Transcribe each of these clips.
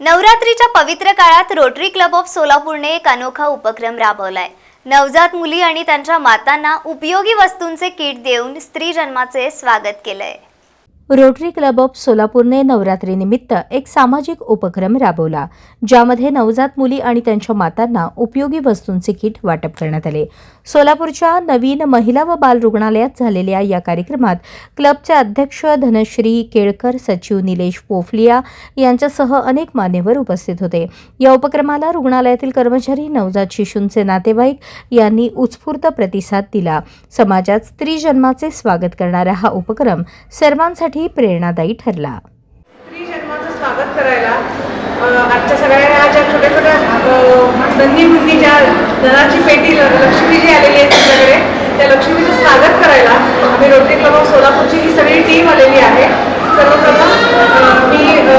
नवरात्रीच्या पवित्र काळात रोटरी क्लब ऑफ सोलापूरने एक अनोखा उपक्रम राबवलाय. नवजात मुली आणि त्यांच्या मातांना उपयोगी वस्तूंचे किट देऊन स्त्री जन्माचे स्वागत केलंय. रोटरी क्लब ऑफ सोलापूरने नवरात्रीनिमित्त एक सामाजिक उपक्रम राबवला ज्यामध्ये नवजात मुली आणि त्यांच्या मातांना उपयोगी वस्तूंचे किट वाटप करण्यात आले. सोलापूरच्या नवीन महिला व बाल रुग्णालयात झालेल्या या कार्यक्रमात क्लबचे अध्यक्ष धनश्री केळकर सचिव निलेश पोफलिया यांच्यासह अनेक मान्यवर उपस्थित होते. या उपक्रमाला रुग्णालयातील कर्मचारी नवजात शिशूंचे नातेवाईक यांनी उत्स्फूर्त प्रतिसाद दिला. समाजात स्त्री जन्माचे स्वागत करणारा हा उपक्रम सर्वांसाठी प्रेरणादायी ठरला. स्त्री जन्माचं स्वागत करायला आजच्या सगळ्या ज्या छोट्या छोट्या अ, मुंदी ज्या धनाची पेटी लक्ष्मी जी आलेली आहे तुमच्याकडे त्या लक्ष्मीचं स्वागत करायला आम्ही रोटरी क्लब ऑफ सोलापूरची ही सगळी टीम आलेली आहे. सर्वप्रथम मी अ,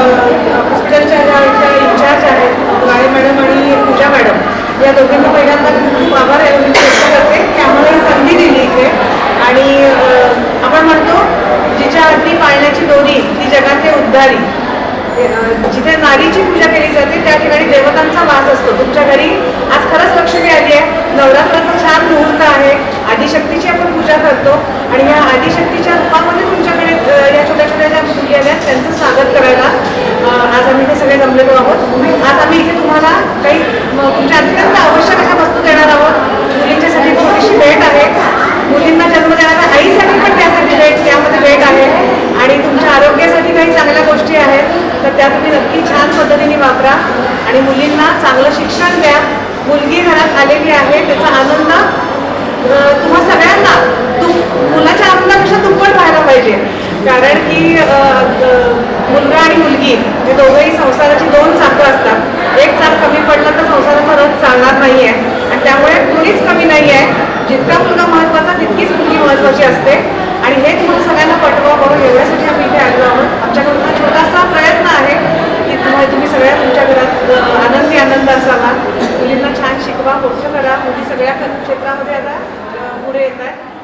हॉस्पिटलच्या ज्या इन्चार्ज आहेत गाळे मॅडम आणि पूजा मॅडम या दोघींना पहिल्यांदा जगातली जिथे नारीची पूजा केली जाते त्या ठिकाणी देवतांचा वास असतो. तुमच्या घरी आज खरंच लक्ष आली आहे. नवरात्राचा छान मुहूर्त आहे आदिशक्तीची आपण पूजा करतो आणि या आदिशक्तीच्या रूपामध्ये तुमच्याकडे अ, या छोट्या छोट्या ज्या मुली आल्या आहेत, त्यांचं स्वागत करायला अ, आज आम्ही इथे सगळे जमलेलो आहोत आज आम्ही इथे तुम्हाला काही म, तुमच्या अत्यंत आवश्यक अशा वस्तू देणार आहोत मुलींच्यासाठी छोटीशी भेट आहे मुलींना जन्म देणाऱ्या आईसाठी पण त्यासाठी भेट त्यामध्ये भेट आहे आणि तुमच्या आरोग्यासाठी काही चांगल्या गोष्टी आहेत तर त्या तुम्ही नक्की छान पद्धतीने वापरा. आणि मुलींना चांगलं शिक्षण द्या. मुलगी घरात आलेली आहे त्याचा आनंद तुम्हा सगळ्यांना तू मुलाच्या आनंदापेक्षा दुप्पट व्हायला पाहिजे. कारण की मुलगा आणि मुलगी हे दोघंही संसाराची दोन चाकं असतात. एक चाक कमी पडलं तर संसाराचा रथ चालणार नाही आहे आणि त्यामुळे कुणीच कमी नाही आहे जितका मुलगा महत्त्वाचा तितकीच मुलगी महत्त्वाची असते. आणि हे तुम्हाला सगळ्यांना पटवा म्हणून एवढं आनंदी आनंद असावा. मुलींना छान शिकवा मोठं करा. मुली सगळ्या क्षेत्रामध्ये आता पुढे येत आहेत